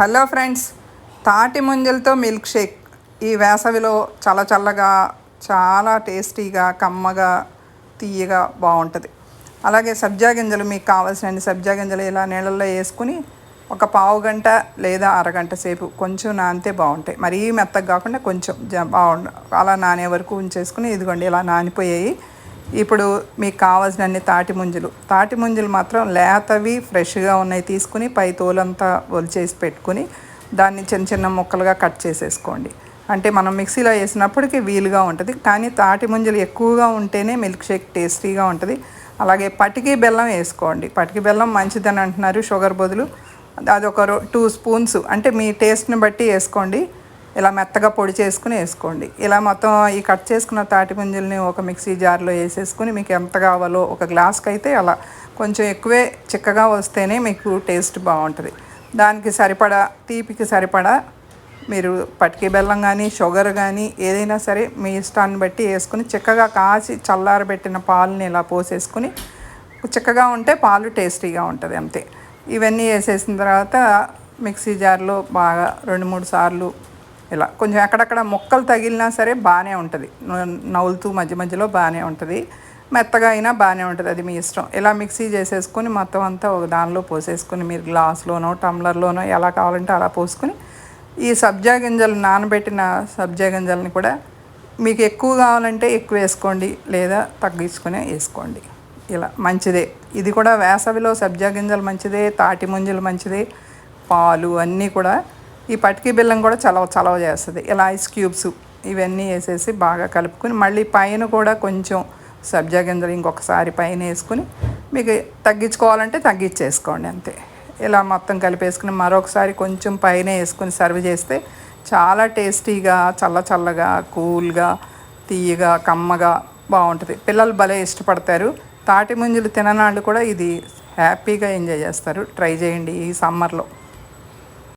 Hello friends తాటి ముంజలతో milk shake. ఈ వేసవిలో చల్ల చల్లగా చాలా టేస్టీగా కమ్మగా తీయగా బాగుంటుంది. అలాగే సబ్జా గింజలు మీకు కావాల్సిన సబ్జా గింజలు ఇలా నీళ్ళల్లో వేసుకుని ఒక పావు గంట లేదా అరగంట సేపు కొంచెం నానితే బాగుంటాయి. మరీ మెత్తగా కాకుండా కొంచెం జ- బాగుండు అలా నానే వరకు ఉంచేసుకుని ఇదిగోండి ఇలా నానిపోయాయి. ఇప్పుడు మీకు కావాల్సినన్ని తాటి ముంజలు. తాటి ముంజలు మాత్రం లేతవి ఫ్రెష్గా ఉన్నాయి తీసుకుని పై తోలంతా ఒలిచేసి పెట్టుకుని దాన్ని చిన్న చిన్న ముక్కలుగా కట్ చేసేసుకోండి. అంటే మనం మిక్సీలో వేసినప్పటికీ వీలుగా ఉంటుంది. కానీ తాటి ముంజలు ఎక్కువగా ఉంటేనే మిల్క్ షేక్ టేస్టీగా ఉంటుంది. అలాగే పటికి బెల్లం వేసుకోండి. పటికి బెల్లం మంచిదని అంటున్నారు షుగర్ బదులు. అది ఒక టూ స్పూన్స్. అంటే మీ టేస్ట్ని బట్టి వేసుకోండి. ఇలా మెత్తగా పొడి చేసుకుని వేసుకోండి. ఇలా మొత్తం ఈ కట్ చేసుకున్న తాటి పుంజుల్ని ఒక మిక్సీ జార్లో వేసేసుకుని మీకు ఎంత కావాలో ఒక గ్లాస్కి అయితే అలా కొంచెం ఎక్కువే చిక్కగా వస్తేనే మీకు టేస్ట్ బాగుంటుంది. దానికి సరిపడా తీపికి సరిపడా మీరు పటికి బెల్లం కానీ షుగర్ కానీ ఏదైనా సరే మీ ఇష్టాన్ని బట్టి వేసుకుని చిక్కగా కాచి చల్లారబెట్టిన పాలని ఇలా పోసేసుకుని చిక్కగా ఉంటే పాలు టేస్టీగా ఉంటుంది అంతే. ఇవన్నీ వేసేసిన తర్వాత మిక్సీ జార్లో బాగా రెండు మూడు సార్లు ఇలా కొంచెం అక్కడక్కడ మొక్కలు తగిలినా సరే బాగానే ఉంటుంది. నవ్వులుతూ మధ్య మధ్యలో బాగానే ఉంటుంది. మెత్తగా అయినా బాగానే ఉంటుంది. అది మీ ఇష్టం. ఇలా మిక్సీ చేసేసుకొని మొత్తం అంతా ఒక దానిలో పోసేసుకొని మీరు గ్లాస్లోనో టమ్లర్లోనో ఎలా కావాలంటే అలా పోసుకొని ఈ సబ్జా గింజలు నానబెట్టిన సబ్జా గింజల్ని కూడా మీకు ఎక్కువ కావాలంటే ఎక్కువ వేసుకోండి లేదా తగ్గించుకునే వేసుకోండి. ఇలా మంచిదే. ఇది కూడా వేసవిలో సబ్జా గింజలు మంచిదే తాటి ముంజలు మంచిదే పాలు అన్నీ కూడా ఈ పటికి బెల్లం కూడా చలవ చలవ చేస్తుంది. ఇలా ఐస్ క్యూబ్స్ ఇవన్నీ వేసేసి బాగా కలుపుకొని మళ్ళీ పైన కూడా కొంచెం సబ్జా గింజలు ఇంకొకసారి పైన వేసుకుని మీకు తగ్గించుకోవాలంటే తగ్గించేసుకోండి అంతే. ఇలా మొత్తం కలిపేసుకుని మరొకసారి కొంచెం పైన వేసుకుని సర్వ్ చేస్తే చాలా టేస్టీగా చల్ల చల్లగా కూల్గా తీయగా కమ్మగా బాగుంటుంది. పిల్లలు భలే ఇష్టపడతారు. తాటి ముంజలు తిననాళ్ళు కూడా ఇది హ్యాపీగా ఎంజాయ్ చేస్తారు. ట్రై చేయండి ఈ సమ్మర్లో